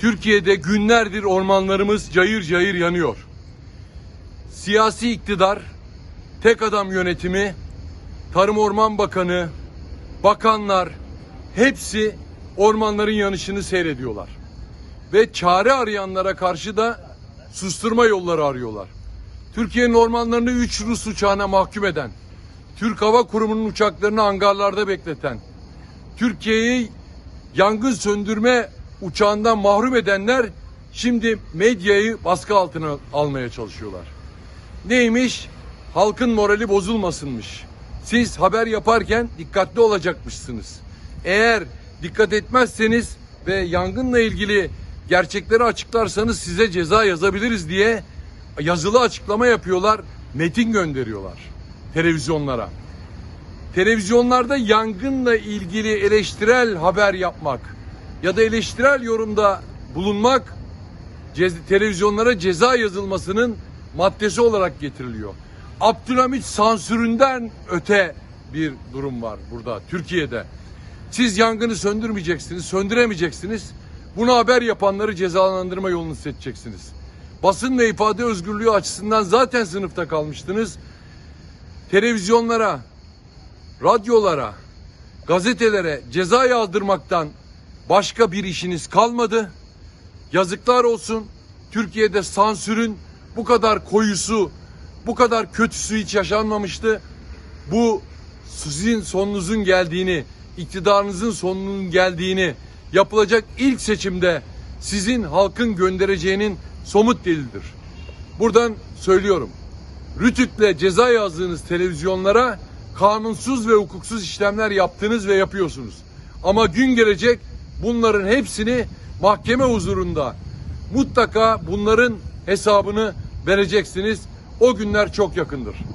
Türkiye'de günlerdir ormanlarımız cayır cayır yanıyor. Siyasi iktidar, tek adam yönetimi, Tarım Orman Bakanı, bakanlar hepsi ormanların yanışını seyrediyorlar. Ve çare arayanlara karşı da susturma yolları arıyorlar. Türkiye'nin ormanlarını 3 Rus uçağına mahkum eden, Türk Hava Kurumu'nun uçaklarını hangarlarda bekleten, Türkiye'yi yangın söndürme uçağından mahrum edenler şimdi medyayı baskı altına almaya çalışıyorlar. Neymiş? Halkın morali bozulmasınmış. Siz haber yaparken dikkatli olacakmışsınız. Eğer dikkat etmezseniz ve yangınla ilgili gerçekleri açıklarsanız size ceza yazabiliriz diye yazılı açıklama yapıyorlar, metin gönderiyorlar televizyonlara. Televizyonlarda yangınla ilgili eleştirel haber yapmak ya da eleştirel yorumda bulunmak cez- televizyonlara ceza yazılmasının maddesi olarak getiriliyor. Abdülhamit sansüründen öte bir durum var burada Türkiye'de. Siz yangını söndürmeyeceksiniz, söndüremeyeceksiniz. Bunu haber yapanları cezalandırma yolunu seçeceksiniz. Basın ve ifade özgürlüğü açısından zaten sınıfta kalmıştınız. Televizyonlara, radyolara, gazetelere ceza yazdırmaktan başka bir işiniz kalmadı. Yazıklar olsun. Türkiye'de sansürün bu kadar koyusu, bu kadar kötüsü hiç yaşanmamıştı. Bu sizin sonunuzun geldiğini, iktidarınızın sonunun geldiğini yapılacak ilk seçimde sizin halkın göndereceğinin somut delildir. Buradan söylüyorum. Rütük'le ceza yazdığınız televizyonlara kanunsuz ve hukuksuz işlemler yaptınız ve yapıyorsunuz. Ama gün gelecek bunların hepsini mahkeme huzurunda mutlaka bunların hesabını vereceksiniz. O günler çok yakındır.